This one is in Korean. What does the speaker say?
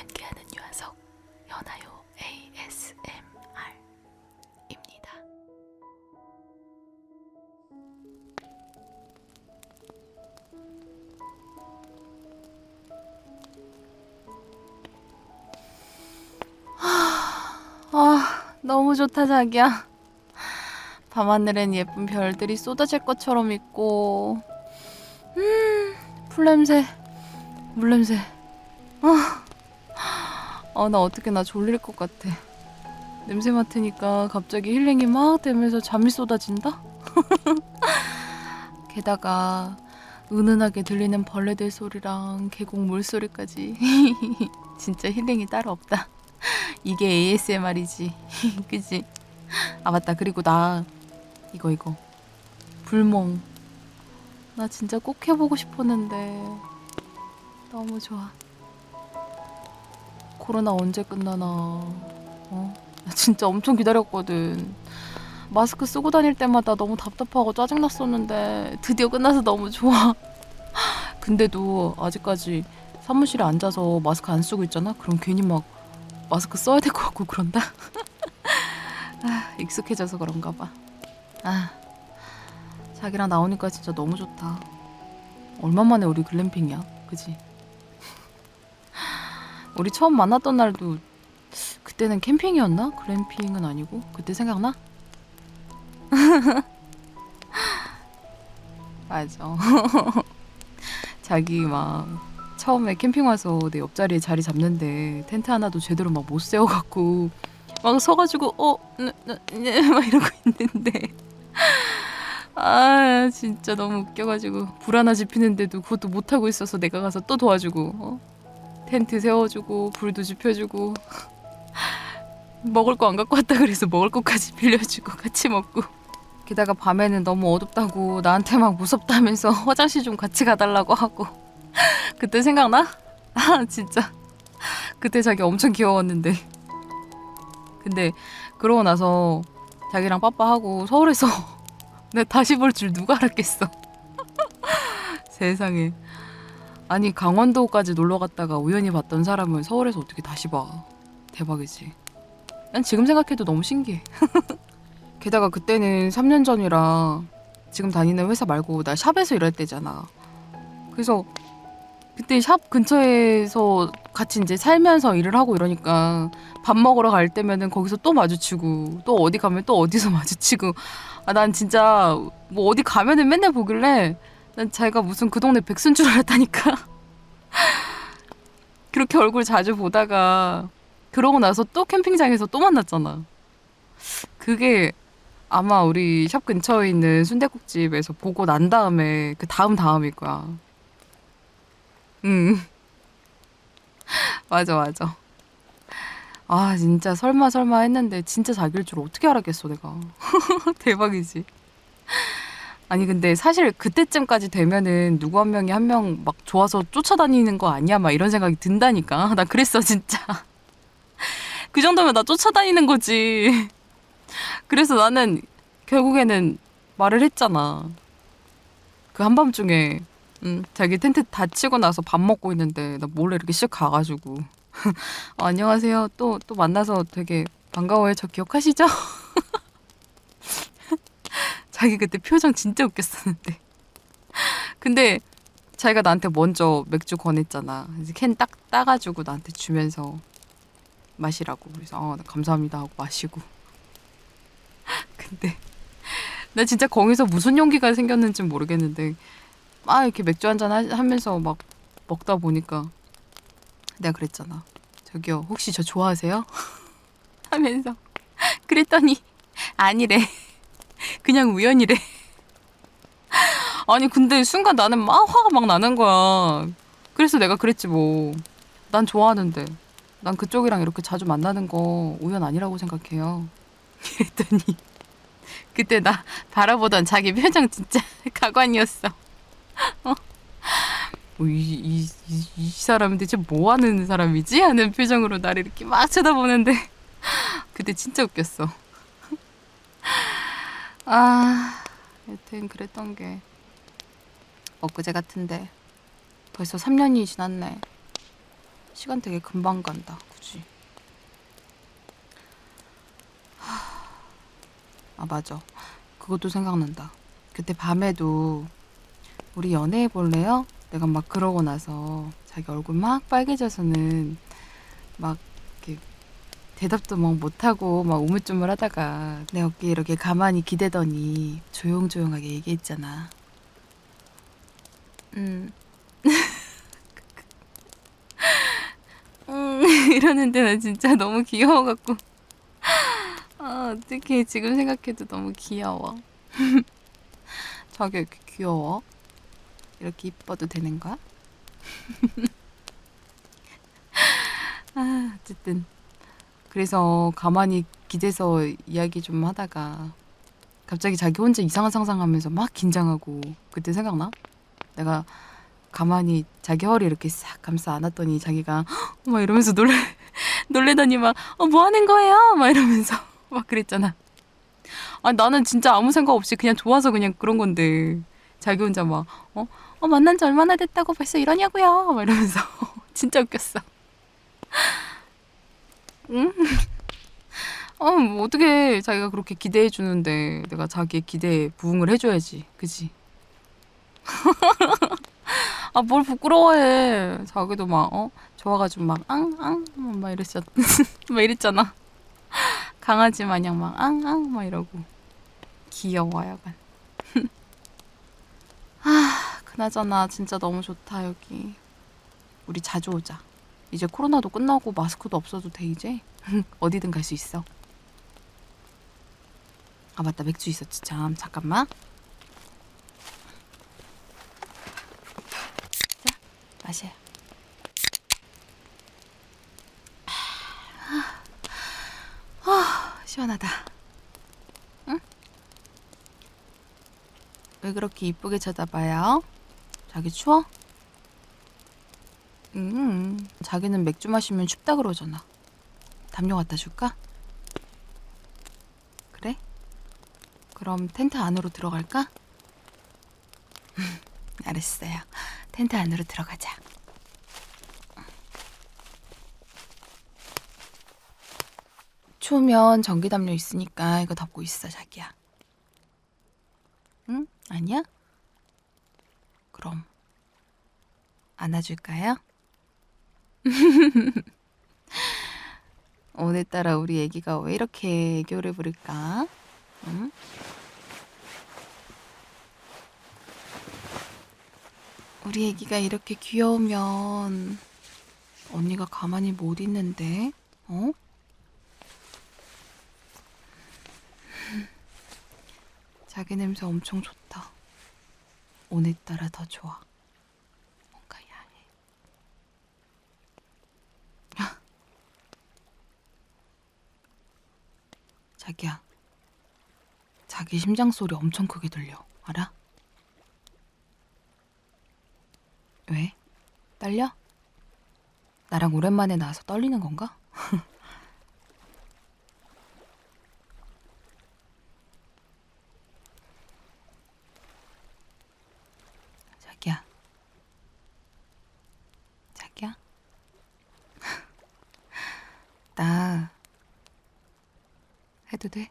연기하는 유아석 연하요 ASMR입니다. 아, 너무 좋다 자기야. 밤하늘엔 예쁜 별들이 쏟아질 것처럼 있고, 음, 풀냄새, 물냄새. 아, 아, 나 어떻게 나 졸릴 것 같아. 냄새 맡으니까 갑자기 힐링이 막 되면서 잠이 쏟아진다? 게다가 은은하게 들리는 벌레들 소리랑 계곡 물소리까지 진짜 힐링이 따로 없다. 이게 ASMR이지. 그지? 아 맞다. 그리고 나 이거 이거 불멍. 나 진짜 꼭 해보고 싶었는데 너무 좋아. 코로나 언제 끝나나? 어? 나 진짜 엄청 기다렸거든. 마스크 쓰고 다닐 때마다 너무 답답하고 짜증났었는데 드디어 끝나서 너무 좋아. 근데도 아직까지 사무실에 앉아서 마스크 안 쓰고 있잖아. 그럼 괜히 막 마스크 써야 될 것 같고 그런다. 아, 익숙해져서 그런가 봐. 아, 자기랑 나오니까 진짜 너무 좋다. 얼마 만에 우리 글램핑이야, 그지? 우리 처음 만났던 날도 그때는 캠핑이었나? 글램핑은 아니고 그때 생각나? 맞아. 자기 막 처음에 캠핑 와서 내 옆자리에 자리 잡는데 텐트 하나도 제대로 막 못 세워갖고 막 서가지고 어, 네, 네, 네, 막 이러고 있는데 아 진짜 너무 웃겨가지고 불 하나 지피는데도 그것도 못 하고 있어서 내가 가서 또 도와주고 어? 텐트 세워주고 불도 지펴주고. 먹을 거 안 갖고 왔다 그래서 먹을 거까지 빌려주고 같이 먹고. 게다가 밤에는 너무 어둡다고 나한테 막 무섭다면서 화장실 좀 같이 가달라고 하고. 그때 생각나? 아 진짜. 그때 자기 엄청 귀여웠는데. 근데 그러고 나서 자기랑 빠빠하고 서울에서 내가 다시 볼 줄 누가 알았겠어. 세상에 아니 강원도까지 놀러 갔다가 우연히 봤던 사람을 서울에서 어떻게 다시 봐. 대박이지. 난 지금 생각해도 너무 신기해. 게다가 그때는 3년 전이라 지금 다니는 회사 말고 나 샵에서 일할 때잖아. 그래서 그때 샵 근처에서 같이 이제 살면서 일을 하고 이러니까 밥 먹으러 갈 때면은 거기서 또 마주치고 또 어디 가면 또 어디서 마주치고. 아 난 진짜 뭐 어디 가면은 맨날 보길래 난 자기가 무슨 그 동네 백수인 줄 알았다니까 그렇게 얼굴 자주 보다가 그러고 나서 또 캠핑장에서 또 만났잖아 그게 아마 우리 샵 근처에 있는 순대국집에서 보고 난 다음에 그 다음 다음일 거야 응. 맞아, 맞아. 아, 진짜 설마 설마 했는데 진짜 자기일 줄 어떻게 알았겠어, 내가. 대박이지. 아니, 근데 사실 그때쯤까지 되면은 누구 한 명이 한 명 막 좋아서 쫓아다니는 거 아니야? 막 이런 생각이 든다니까. 나 그랬어, 진짜. 그 정도면 나 쫓아다니는 거지. 그래서 나는 결국에는 말을 했잖아. 그 한밤중에 응, 자기 텐트 다 치고 나서 밥 먹고 있는데 나 몰래 이렇게 쓱 가가지고 어, 안녕하세요. 또 또 만나서 되게 반가워요. 저 기억하시죠? 자기 그때 표정 진짜 웃겼었는데. 근데 자기가 나한테 먼저 맥주 권했잖아. 그래서 캔 딱 따가지고 나한테 주면서 마시라고. 그래서 어, 네, 감사합니다 하고 마시고. 근데 나 진짜 거기서 무슨 용기가 생겼는지 모르겠는데 막 이렇게 맥주 한잔 하면서 막 먹다 보니까 내가 그랬잖아. 저기요, 혹시 저 좋아하세요? 하면서 그랬더니 아니래. 그냥 우연이래. 아니 근데 순간 나는 막 화가 막 나는 거야. 그래서 내가 그랬지 뭐. 난 좋아하는데. 난 그쪽이랑 이렇게 자주 만나는 거 우연 아니라고 생각해요. 그랬더니 그때 나 바라보던 자기 표정 진짜 가관이었어. 어, 이, 이, 이, 이 사람은 대체 뭐 하는 사람이지? 하는 표정으로 나를 이렇게 막 쳐다보는데 그때 진짜 웃겼어. 아, 여튼 그랬던 게 엊그제 같은데 벌써 3년이 지났네. 시간 되게 금방 간다. 그지? 아, 맞아. 그것도 생각난다. 그때 밤에도 우리 연애해 볼래요? 내가 막 그러고 나서 자기 얼굴 막 빨개져서는 막 대답도 막 못하고 막 우물쭈물 하다가 내 어깨에 이렇게 가만히 기대더니 조용조용하게 얘기했잖아. 음. 음, 이러는데 나 진짜 너무 귀여워갖고. 아, 어떡해. 지금 생각해도 너무 귀여워. 자기 왜 이렇게 귀여워? 이렇게 이뻐도 되는 거야? 아, 어쨌든. 그래서 가만히 기대서 이야기 좀 하다가 갑자기 자기 혼자 이상한 상상하면서 막 긴장하고 그때 생각나? 내가 가만히 자기 허리 이렇게 싹 감싸 안았더니 자기가 "헉!" 막 이러면서 놀래 놀래더니 막 어 뭐 하는 거예요? 막 이러면서 막 그랬잖아. 아 나는 진짜 아무 생각 없이 그냥 좋아서 그냥 그런 건데 자기 혼자 막 어, 어 만난 지 얼마나 됐다고 벌써 이러냐고요? 막 이러면서 진짜 웃겼어. 응? 어, 뭐 어떻게 자기가 그렇게 기대해 주는데 내가 자기의 기대에 부응을 해줘야지, 그지? 아, 뭘 부끄러워해. 자기도 막, 어? 좋아가지고 막, 앙, 앙, 막 이랬잖아. 막 이랬잖아. 강아지 마냥 막, 앙, 앙, 막 이러고. 귀여워, 약간. 아, 그나저나 진짜 너무 좋다, 여기. 우리 자주 오자. 이제 코로나도 끝나고 마스크도 없어도 돼, 이제. 어디든 갈 수 있어. 아, 맞다. 맥주 있었지, 참. 잠깐만. 자, 마셔요. 아, 시원하다. 응? 왜 그렇게 이쁘게 쳐다봐요? 자기 추워? 음, 자기는 맥주 마시면 춥다 그러잖아. 담요 갖다 줄까? 그래? 그럼 텐트 안으로 들어갈까? 알았어요. 텐트 안으로 들어가자. 추우면 전기 담요 있으니까 이거 덮고 있어, 자기야. 응? 아니야? 그럼 안아줄까요? 오늘따라 우리 애기가 왜 이렇게 애교를 부릴까? 응? 우리 애기가 이렇게 귀여우면 언니가 가만히 못 있는데, 어? 자기 냄새 엄청 좋다. 오늘따라 더 좋아. 뭔가 야해. 자기야. 자기 심장 소리 엄청 크게 들려. 알아? 왜? 떨려? 나랑 오랜만에 나와서 떨리는 건가? 자기야. 자기야. 나 해도 돼?